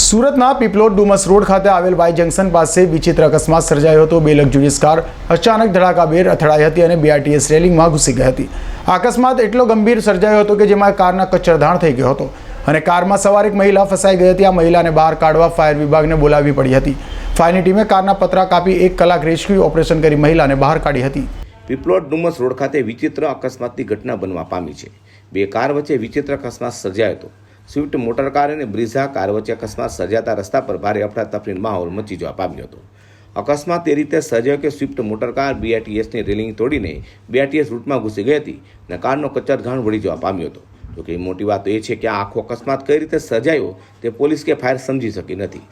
સુરતના પીપલોટ ડુમસ રોડ ખાતે આવેલ વાય જંકશન પાસે વિચિત્ર અકસ્માત સર્જાયો હતો. બે લક્ઝુરિયસ કાર અચાનક ધડાકાભેર અથડાઈ હતી અને બીઆરટીએસ રેલિંગમાં ઘૂસી ગઈ હતી. અકસ્માત એટલો ગંભીર સર્જાયો હતો કે જેમાં કારના કચ્છરધાણ થઈ ગયો હતો અને કારમાં સવાર એક મહિલા ફસાઈ ગઈ હતી. આ મહિલાને બહાર કાઢવા ફાયર વિભાગને બોલાવવી પડી હતી. ફાયરની ટીમે કારના પતરા કાપી એક કલાક રેસ્ક્યુ ઓપરેશન કરી મહિલાને બહાર કાઢી હતી. પીપલોટ ડુમસ રોડ ખાતે વિચિત્ર અકસ્માતની ઘટના બનવા પામી છે. બે કાર વચ્ચે વિચિત્ર અકસ્માત સર્જાયો હતો. સ્વિફ્ટ મોટર કાર અને બ્રિઝા કાર વચ્ચે અકસ્માત સર્જાતા રસ્તા પર ભારે અફડાતફરીનો માહોલ મચી જવા પામ્યો હતો. અકસ્માત એ રીતે સર્જાયો કે સ્વિફ્ટ મોટર કાર બીઆરટીએસની રેલિંગ તોડીને બીઆરટીએસ રૂટમાં ઘૂસી ગઈ હતી અને કારનો કચ્ચરઘાણ વળી જવા પામ્યો હતો. જોકે મોટી વાત એ છે કે આ આખો અકસ્માત કઈ રીતે સર્જાયો તે પોલીસ કે ફાયર સમજી શકી નથી.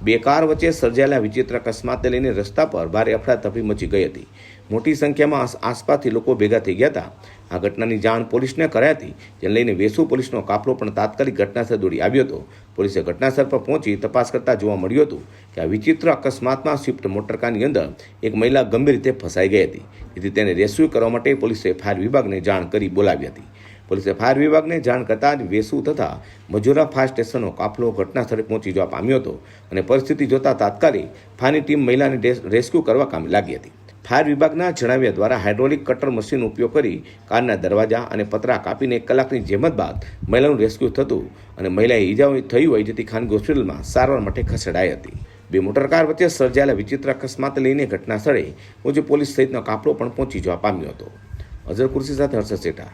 બે કાર વચ્ચે સર્જાયેલા વિચિત્ર અકસ્માતને લઈને રસ્તા પર ભારે અફડાતફડી મચી ગઈ હતી. મોટી સંખ્યામાં આસપાસથી લોકો ભેગા થઈ ગયા હતા. આ ઘટનાની જાણ પોલીસને કરાઈ હતી, જેને લઈને વેસુ પોલીસનો કાફલો પણ તાત્કાલિક ઘટનાસ્થળ દોડી આવ્યો હતો. પોલીસે ઘટનાસ્થળ પર પહોંચી તપાસ કરતા જોવા મળ્યું હતું કે આ વિચિત્ર અકસ્માતમાં સ્વિફ્ટ મોટરકારની અંદર એક મહિલા ગંભીર રીતે ફસાઈ ગઈ હતી. જેથી તેને રેસ્ક્યુ કરવા માટે પોલીસે ફાયર વિભાગને જાણ કરી બોલાવી હતી. પોલીસે ફાયર વિભાગને જાણ કરતાં જ વેસુ તથા મજુરા ફાયર સ્ટેશનનો કાફલો ઘટના સ્થળે પહોંચી જવા પામ્યો હતો અને પરિસ્થિતિ જોતા તાત્કાલિક ફાયરની ટીમ મહિલાને રેસ- રેસ્ક્યુ કરવા કામે લાગી હતી. ફાયર વિભાગના જણાવ્યા દ્વારા હાઇડ્રોલિક કટર મશીનનો ઉપયોગ કરી કારના દરવાજા અને પતરા કાપીને એક કલાકની જહેમત બાદ મહિલાનું રેસ્ક્યુ થતું અને મહિલાએ ઈજાઓ થઈ હોય જેથી ખાનગી હોસ્પિટલમાં સારવાર માટે ખસેડાઈ હતી. બે મોટરકાર વચ્ચે સર્જાયેલા વિચિત્ર અકસ્માત લઈને ઘટના સ્થળે મુજબ પોલીસ સહિતનો કાફલો પણ પહોંચી જવા પામ્યો હતો. અઝર કુર્સી સાથે હર્ષદ શેઠા.